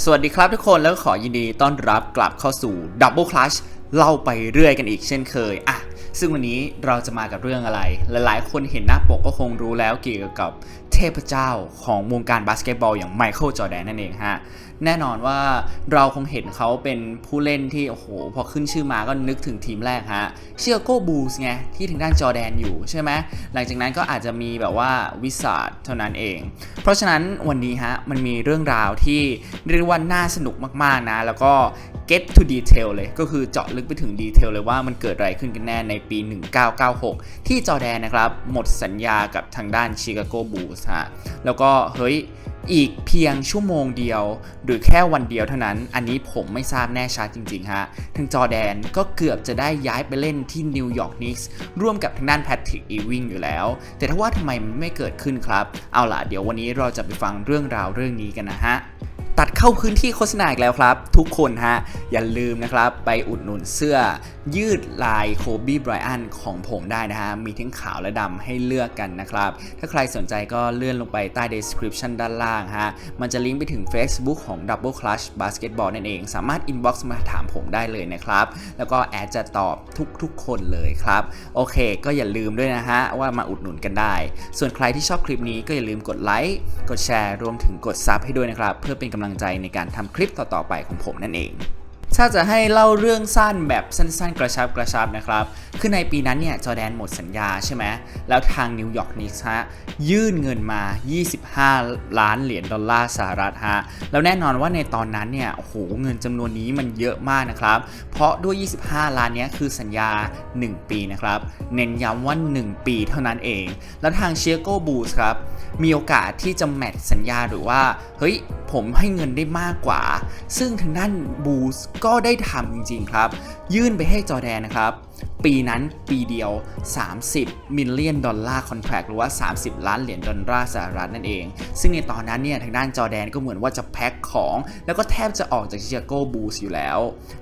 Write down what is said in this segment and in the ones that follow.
สวัสดีครับทุกคนแล้วขอยินดีต้อนรับกลับเข้าสู่ Double Clutch เล่าไปเรื่อยกันอีกเช่นเคยอะซึ่งวันนี้เราจะมากับเรื่องอะไร หลายๆ คนเห็นหน้าปกก็คงรู้แล้วเกี่ยวกับเทพเจ้าของวงการบาสเกตบอลอย่างไมเคิลจอแดนนั่นเองฮะ แน่นอนว่าเราคงเห็นเขาเป็นผู้เล่นที่ โอ้โห พอขึ้นชื่อมาก็นึกถึงทีมแรกฮะ เชียโกบูสไง ที่ทางด้านจอแดนอยู่ใช่ไหมหลังจากนั้นก็อาจจะมีแบบว่าวิสาดเท่านั้นเอง เพราะฉะนั้นวันนี้ฮะ มันมีเรื่องราวที่เรียกว่าน่าสนุกมากๆนะ แล้วก็ get to detail เลยก็คือเจาะลึกไปถึงดีเทลเลยว่ามันเกิดอะไรขึ้นกันแน่ในปี 1996 ที่จอแดนนะครับ หมดสัญญากับทางด้านชิคาโกบูสฮะแล้วก็เฮ้ย อีกเพียงชั่วโมงเดียว หรือแค่วันเดียวเท่านั้น อันนี้ผมไม่ทราบแน่ชัดจริงๆฮะทางจอแดนก็เกือบจะได้ย้ายไปเล่นที่นิวยอร์กนิกส์ร่วมกับทางด้านแพทริกอีวิงอยู่แล้ว แต่ถ้าว่าทำไมมันไม่เกิดขึ้นครับ เอาล่ะเดี๋ยววันนี้เราจะไปฟังเรื่องราวเรื่องนี้กันนะฮะ ตัดเข้าพื้นที่โฆษณาอีกแล้วครับ ทุกคนฮะ อย่าลืมนะครับ ไปอุดหนุนเสื้อยืดลายโคบี้ไบรอันของผมได้นะฮะ มีทั้งขาวและดำให้เลือกกันนะครับ ถ้าใครสนใจก็เลื่อนลงไปใต้ description ด้านล่างฮะ มันจะลิงก์ไปถึง Facebook ของ Double Clutch Basketball นั่นเอง สามารถ inbox มาถามผมได้เลยนะครับ แล้วก็แอดจะตอบทุกๆ คนเลยครับ โอเค ก็อย่าลืมด้วยนะฮะ ว่ามาอุดหนุนกันได้ ส่วนใครที่ชอบคลิปนี้ก็อย่าลืมกดไลค์กดแชร์รวมถึงกดซับให้ด้วยนะครับเพื่อเป็นกำลังใจในการทำคลิปต่อๆไปของผมนั่นเองถ้าจะให้เล่าเรื่องสั้นแบบสั้นๆ กระชับกระชับนะครับ คือในปีนั้นเนี่ยจอแดนหมดสัญญาใช่ไหม แล้วทางนิวยอร์กนิกส์ฮะยื่นเงินมา 25 ล้านเหรียญดอลลาร์สหรัฐฮะ แล้วแน่นอนว่าในตอนนั้นเนี่ย โอ้โห เงินจำนวนนี้มันเยอะมากนะครับ เพราะด้วย 25 ล้านเนี้ยคือสัญญา 1 ปีนะครับ เน้นย้ำว่า 1 ปีเท่านั้นเอง แล้วทางเชียโกบูสครับ มีโอกาสที่จะแมทสัญญาหรือว่า เฮ้ย ผมให้เงินได้มากกว่า ซึ่งทางด้านบูสก็ได้ทำจริง ๆ ครับ ยื่นไปให้จอแดนนะครับ ปีนั้นปีเดียว 30 มิลเลียนดอลลาร์คอนแทรคหรือว่า 30 ล้านเหรียญดอลลาร์สหรัฐนั่นเอง ซึ่งในตอนนั้นเนี่ยทางด้านจอแดนก็เหมือนว่าจะแพ็คของ แล้วก็แทบจะออกจากชิคาโกบูสอยู่แล้ว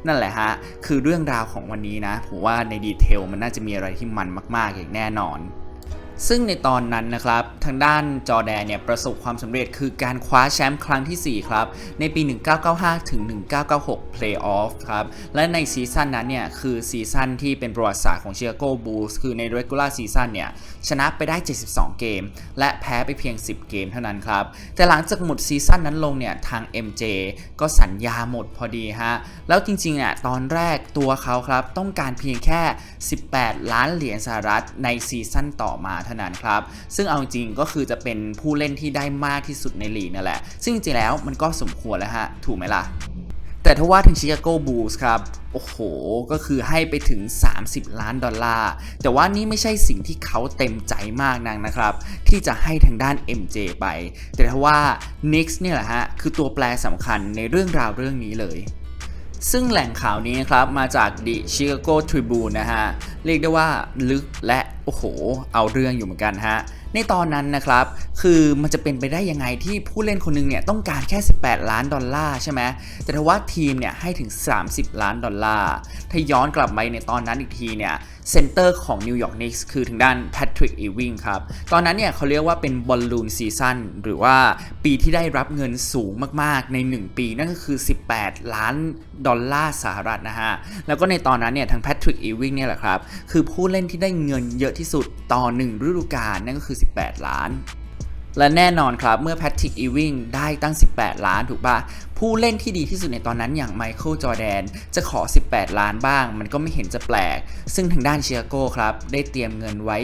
นั่นแหละฮะ คือเรื่องราวของวันนี้นะ ผมว่าในดีเทลมันน่าจะมีอะไรที่มันมาก ๆ อย่างแน่นอน ซึ่งในตอนนั้นนะครับทางด้านจอแดนเนี่ยประสบความสำเร็จคือการคว้าแชมป์ครั้งทีสี่4 ครับ ในปี 1995 ถึง 1996 Playoff ครับ และในซีซั่นนั้นเนี่ยคือซีซั่นที่เป็นประวัติศาสตร์ของ Chicago Bulls คือใน regular season เนี่ยชนะไปได้ 72 เกม และแพ้ไปเพียง 10 เกมเท่านั้นครับ แต่หลังจากหมดซีซั่นนั้นลงเนี่ยทาง MJ ก็สัญญาหมดพอดีฮะแล้วจริงๆเนี่ยตอนแรกตัวเขาครับต้องการเพียงแค่ 18 ล้านเหรียญสหรัฐในซีซั่นต่อมาเท่านั้นครับ ซึ่งเอาจริงก็คือจะเป็นผู้เล่นที่ได้มากที่สุดในลีกนั่นแหละ ซึ่งจริงๆแล้วมันก็สมควรแล้วฮะ ถูกไหมล่ะ แต่ถ้าว่าถึงชิคาโกบูลส์ครับโอ้โห ก็คือให้ไปถึง 30 ล้านดอลลาร์ แต่ว่านี่ไม่ใช่สิ่งที่เขาเต็มใจมากนักนะครับ ที่จะให้ทางด้าน MJ ไป แต่ถ้าว่า Knicks เนี่ยแหละฮะ คือตัวแปรสำคัญในเรื่องราวเรื่องนี้เลย ซึ่งแหล่งข่าวนี้ครับ มาจาก The Chicago Tribune นะฮะ เรียกได้ว่าลึกและ โอ้โห เอาเรื่องอยู่เหมือนกันฮะ ในตอนนั้นนะครับ คือมันจะเป็นไปได้ยังไงที่ผู้เล่นคนหนึงเนี่ยต้องการแค่ 18 ล้านดอลลาร์ใช่ไหมแต่ถ้าว่าทีมเนี่ยให้ถึง 30 ล้านดอลลาร์ถ้าย้อนกลับไปในตอนนั้นอีกทีเนี่ยเซนเตอร์ของนิวยอร์กนิกส์คือทางด้านแพทริกอีวิงครับ ตอนนั้นเนี่ยเขาเรียกว่าเป็นบอลลูนซีซั่นหรือว่าปีที่ได้รับเงินสูงมากๆใน 1 ปี นั่นก็คือ 18 ล้านดอลลาร์สหรัฐนะฮะ แล้วก็ในตอนนั้นเนี่ยทางแพทริกอีวิงเนี่ยแหละครับ คือผู้เล่นที่ได้เงินเยอะที่สุดต่อ 1 ฤดูกาลนั่นก็คือ18 ล้าน และแน่นอนครับเมื่อแพทริกอีวิงได้ตั้ง 18 ล้านถูกปะผู้เล่นที่ดีที่สุดในตอนนั้นอย่างไมเคิลจอแดนจะขอ 18 ล้านบ้าง มันก็ไม่เห็นจะแปลก ซึ่งทางด้านเชียโก้ครับ ได้เตรียมเงินไว้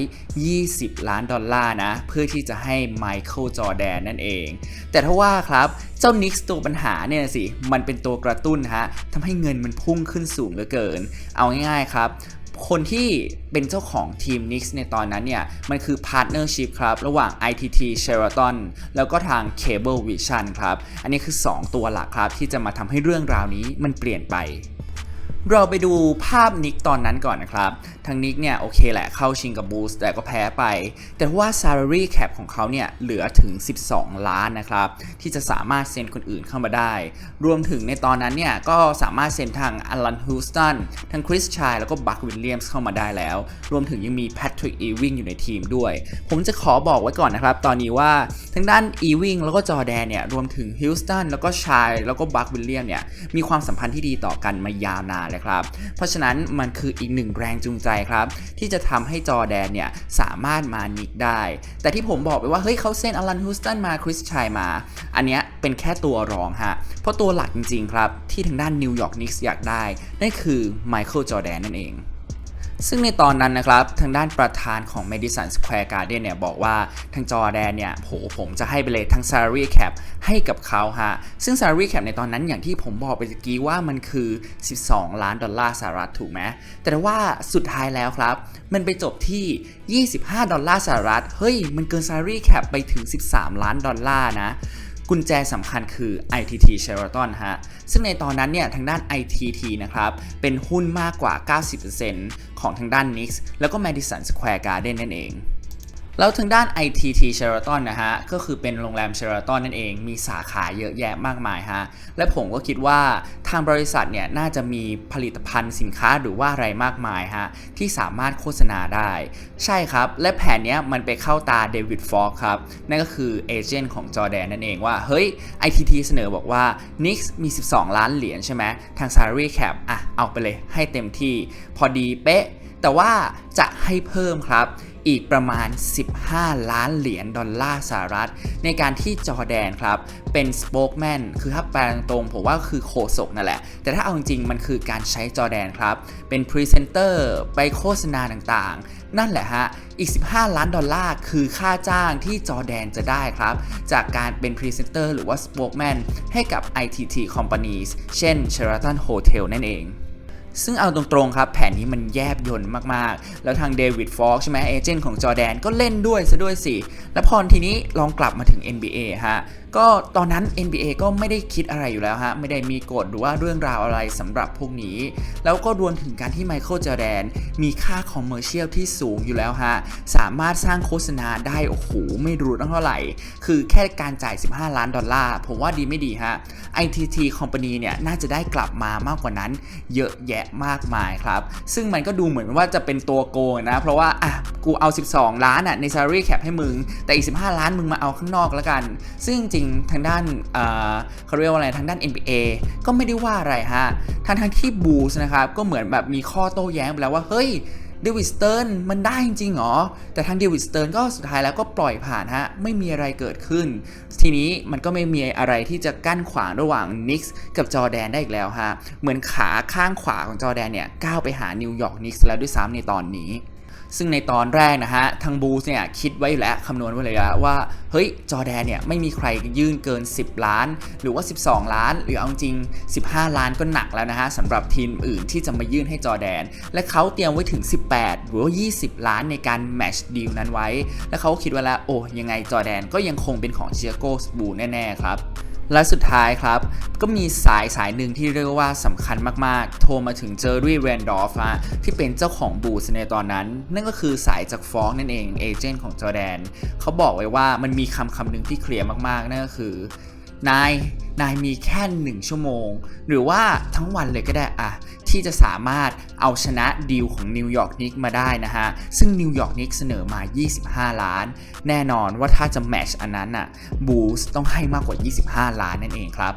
20 ล้านดอลลาร์นะ เพื่อที่จะให้ไมเคิลจอแดนนั่นเอง แต่ถ้าว่าครับ เจ้านิกส์ตัวปัญหาเนี่ยสิ มันเป็นตัวกระตุ้นฮะทำให้เงินมันพุ่งขึ้นสูงเหลือเกิน เอาง่ายๆครับ คนที่เป็นเจ้าของทีม Knicks ในตอนนั้นเนี่ย มันคือพาร์ทเนอร์ชิพครับ ระหว่าง ITT Sheraton แล้วก็ทาง Cable Vision ครับ อันนี้คือ 2 ตัวหลักครับ ที่จะมาทำให้เรื่องราวนี้มันเปลี่ยนไป เราไปดูภาพนิกตอนนั้นก่อนนะครับ ทางนิกเนี่ยโอเคแหละเข้าชิงกับบูสแต่ก็แพ้ไป แต่ว่า salary cap ของเขาเนี่ยเหลือถึง 12 ล้านนะครับ ที่จะสามารถเซ็นคนอื่นเข้ามาได้ รวมถึงในตอนนั้นเนี่ยก็สามารถเซ็นทางอลันฮูสตันทางคริสชัยแล้วก็บัควิลเลียมส์เข้ามาได้แล้ว รวมถึงยังมีแพ Patrick Ewing อยู่ในทีมด้วย ผมจะขอบอกไว้ก่อนนะครับ ตอนนี้ว่าทั้งด้าน Ewing แล้วก็จอแดนเนี่ยรวมถึง Houston แล้วก็ชายแล้วก็บัควิลเลียมเนี่ยมีความสัมพันธ์ที่ดีต่อกันมายาวนานเลยครับ เพราะฉะนั้นมันคืออีกหนึ่งแรงจูงใจครับ ที่จะทำให้จอแดนเนี่ยสามารถมานิกได้ แต่ที่ผมบอกไปว่าเฮ้ยเขาเซ็นอลันฮูสตันมาคริสชัยมา อันเนี้ยเป็นแค่ตัวรองฮะ เพราะตัวหลักจริงๆครับ ที่ทางด้านนิวยอร์กนิกส์อยากได้นั่นคือไมเคิลจอแดนนั่นเอง ซึ่งในตอนนั้นนะครับ ทางด้านประธานของ Madison Square Garden เนี่ยบอกว่าทางจอแดนเนี่ยโหผมจะให้ไปเลยทั้ง salary cap ให้กับเขาฮะ ซึ่ง salary cap ในตอนนั้นอย่างที่ผมบอกไปตะกี้ว่ามันคือ 12 ล้านดอลลาร์สหรัฐถูกไหมแต่ว่าสุดท้ายแล้วครับ มันไปจบที่ 25 ดอลลาร์สหรัฐ เฮ้ย มันเกิน salary cap ไปถึง 13 ล้านดอลลาร์นะ กุญแจสำคัญคือ ITT Sheraton ฮะ ซึ่งในตอนนั้นเนี่ยทางด้าน ITT นะครับ เป็นหุ้นมากกว่า 90%ของทางด้าน Nix แล้วก็ Madison Square Garden นั่นเอง แล้วทางด้าน ITT Sheraton นะฮะ ก็คือเป็นโรงแรม Sheraton นั่นเอง มีสาขาเยอะแยะมากมายฮะ และผมก็คิดว่าทางบริษัทเนี่ย น่าจะมีผลิตภัณฑ์สินค้าหรือว่าอะไรมากมายฮะ ที่สามารถโฆษณาได้ ใช่ครับ และแผนเนี้ยมันไปเข้าตาเดวิดฟอกครับ นั่นก็คือเอเจนต์ของจอแดนนั่นเองว่า เฮ้ย ITT เสนอบอกว่า Knicks มี 12 ล้านเหรียญใช่ไหมทาง salary cap อะเอาไปเลยให้เต็มที่พอดีเป๊ะ แต่ว่าจะให้เพิ่มครับอีกประมาณ 15 ล้านเหรียญดอลลาร์สหรัฐ ในการที่จอแดนครับเป็นสปอ e แมนคือถ้าแปลตรงผมว่าคือโคศกนั่นแหละ แต่ถ้าเอาจริงมันคือการใช้จอแดนครับ เป็นพรีเซนเตอร์ไปโฆษณาต่างๆ นั่นแหละฮะ อีก 15 ล้านดอลลาร์คือค่าจ้างที่จอแดนจะได้ครับ จากการเป็นพรีเซนเตอร์หรือว่าสปอ e แมนให้กับ ITT Companies เช่น Sheraton Hotel นั่นเอง ซึ่งเอาตรงๆครับ แผนนี้มันแยบยนต์มากๆ แล้วทางเดวิดฟอกใช่ไหมเอเจนต์ของจอแดนก็เล่นด้วยซะด้วยสิ แล้วพอทีนี้ลองกลับมาถึง NBA ฮะก็ตอนนั้น NBA ก็ไม่ได้คิดอะไรอยู่แล้วฮะ ไม่ได้มีกฎหรือว่าเรื่องราวอะไรสำหรับพวกนี้ แล้วก็รวมถึงการที่ไมเคิลจอแดนมีค่าคอมเมอร์เชียลที่สูงอยู่แล้วฮะ สามารถสร้างโฆษณาได้ โอ้โห ไม่รู้ตั้งเท่าไหร่ คือแค่การจ่าย 15 ล้านดอลลาร์ ผมว่าดีไม่ดีฮะ ITT Company เนี่ย น่าจะได้กลับมามากกว่านั้น เยอะแยะมากมายครับ ซึ่งมันก็ดูเหมือนว่าจะเป็นตัวโกงนะ เพราะว่า อะ กูเอา 12 ล้านอะใน salary cap ให้มึง แต่อีก 15 ล้านมึงมาเอาข้างนอกแล้วกัน ซึ่งจริง ๆ ทางด้านเขาเรียกว่าอะไรทางด้าน NBA ก็ไม่ได้ว่าอะไรฮะทางทางที่บูสนะครับก็เหมือนแบบมีข้อโต้แย้งไปแล้วว่าเฮ้ยเดวิดสเติร์นมันได้จริงๆเหรอ แต่ทางเดวิดสเติร์นก็สุดท้ายแล้วก็ปล่อยผ่านฮะ ไม่มีอะไรเกิดขึ้น ทีนี้มันก็ไม่มีอะไรที่จะกั้นขวางระหว่างนิกส์กับจอแดนได้อีกแล้วฮะ เหมือนขาข้างขวาของจอแดนเนี่ย ก้าวไปหานิวยอร์กนิกส์แล้วด้วยซ้ำในตอนนี้ ซึ่งในตอนแรกนะฮะทางบูสเนี่ยคิดไว้แล้วคำนวณไว้เลยว่า เฮ้ย จอแดนเนี่ยไม่มีใครยื่นเกิน 10 ล้าน หรือว่า 12 ล้าน หรือเอาจริง 15 ล้านก็หนักแล้วนะฮะสำหรับทีมอื่นที่จะมายื่นให้จอแดน และเขาเตรียมไว้ถึง 18 หรือว่า 20 ล้านในการแมชดีลนั้นไว้ และเขาคิดไว้แล้วโอ้ยังไงจอแดนก็ยังคงเป็นของเชียโกสบูแน่ๆครับ และสุดท้ายครับ ก็มีสายสายหนึ่งที่เรียกว่าสำคัญมาก ๆ โทรมาถึงเจอรี่แรนดอฟะที่เป็นเจ้าของบูสในตอนนั้น นั่นก็คือสายจากฟองนั่นเองเอเจนต์ของจอแดนเขาบอกไว้ว่ามันมีคำคำหนึ่งที่เคลียร์มาก ๆ นั่นก็คือนายนายมีแค่หนึ่งชั่วโมง หรือว่าทั้งวันเลยก็ได้อะ ที่จะสามารถเอาชนะดีลของนิวยอร์กนิกมาได้นะฮะ ซึ่งนิวยอร์กนิกเสนอมา 25 ล้าน แน่นอนว่าถ้าจะแมชอันนั้นอะบูสต้องให้มากกว่า 25 ล้านนั่นเองครับ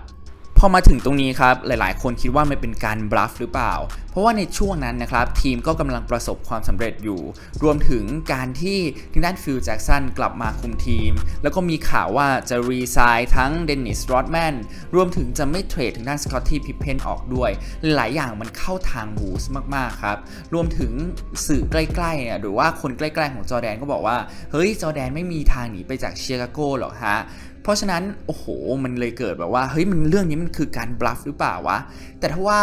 พอมาถึงตรงนี้ครับ หลายๆ คนคิดว่ามันเป็นการบลัฟหรือเปล่า ราะว่าในช่วงนั้นนะครับทีมก็กำลังประสบความสำเร็จอยู่ รวมถึงการที่ทางด้านฟิลแจ็กสันกลับมาคุมทีม แล้วก็มีข่าวว่าจะรีไซน์ทั้งเดนนิสโรดแมนรวมถึงจะไม่เทรดทางด้านสกอตตี้พิพเพนออกด้วย หลายอย่างมันเข้าทางบูสมากๆครับ รวมถึงสื่อใกล้ๆเนี่ยหรือว่าคนใกล้ๆของจอแดนก็บอกว่า เฮ้ยจอแดนไม่มีทางหนีไปจากเชียร์โกหรอกฮะเพราะฉะนั้น โอ้โห มันเลยเกิดแบบว่า เฮ้ย มันเรื่องนี้มันคือการบลัฟหรือเปล่าวะ แต่ถ้าว่า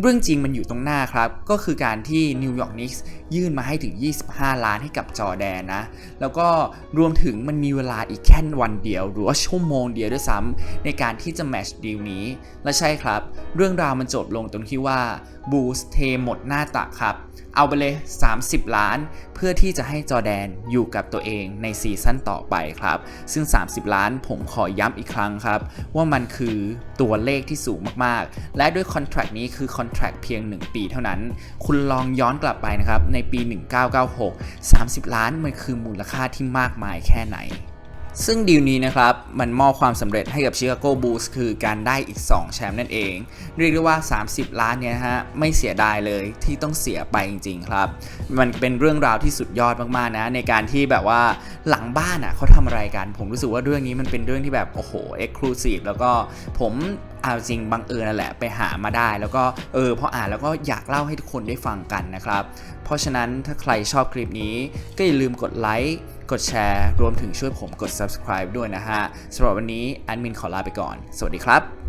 เรื่องจริงมันอยู่ตรงหน้าครับ ก็คือการที่นิวยอร์กนิกส์ ยื่นมาให้ถึง 25 ล้านให้กับจอแดนนะ แล้วก็รวมถึงมันมีเวลาอีกแค่วันเดียว หรือว่าชั่วโมงเดียวด้วยซ้ำในการที่จะแมชดีลนี้ และใช่ครับ เรื่องราวมันจบลงตรงที่ว่าบูสเทหมดหน้าตักครับ เอาไปเลย 30 ล้าน เพื่อที่จะให้จอแดนอยู่กับตัวเองในซีซั่นต่อไปครับ ซึ่ง 30 ล้านผมขอย้ำอีกครั้งครับ ว่ามันคือตัวเลขที่สูงมากๆ และด้วยคอนแท c t นี้คือคอนแท c t เพียง 1 ปีเท่านั้น คุณลองย้อนกลับไปนะครับในปี 1996 30 ล้านมันคือมูลค่าที่มากมายแค่ไหน ซึ่งดีลนี้นะครับ มันมอบความสำเร็จให้กับชิคาโกบูลส์คือการได้อีก 2 แชมป์นั่นเอง เรียกได้ว่า 30 ล้านเนี่ยฮะไม่เสียดายเลยที่ต้องเสียไปจริงๆครับ มันเป็นเรื่องราวที่สุดยอดมากๆนะ ในการที่แบบว่าหลังบ้านอะเขาทำอะไรกัน ผมรู้สึกว่าเรื่องนี้มันเป็นเรื่องที่แบบโอ้โหเอ็กซ์คลูซีฟแล้วก็ผม เอาจริงบังเอิญนั่นแหละไปหามาได้ แล้วก็เออพออ่านแล้วก็อยากเล่าให้ทุกคนได้ฟังกันนะครับ เพราะฉะนั้นถ้าใครชอบคลิปนี้ก็อย่าลืมกดไลค์กดแชร์ รวมถึงช่วยผมกด subscribe ด้วยนะฮะสำหรับวันนี้แอดมินขอลาไปก่อน สวัสดีครับ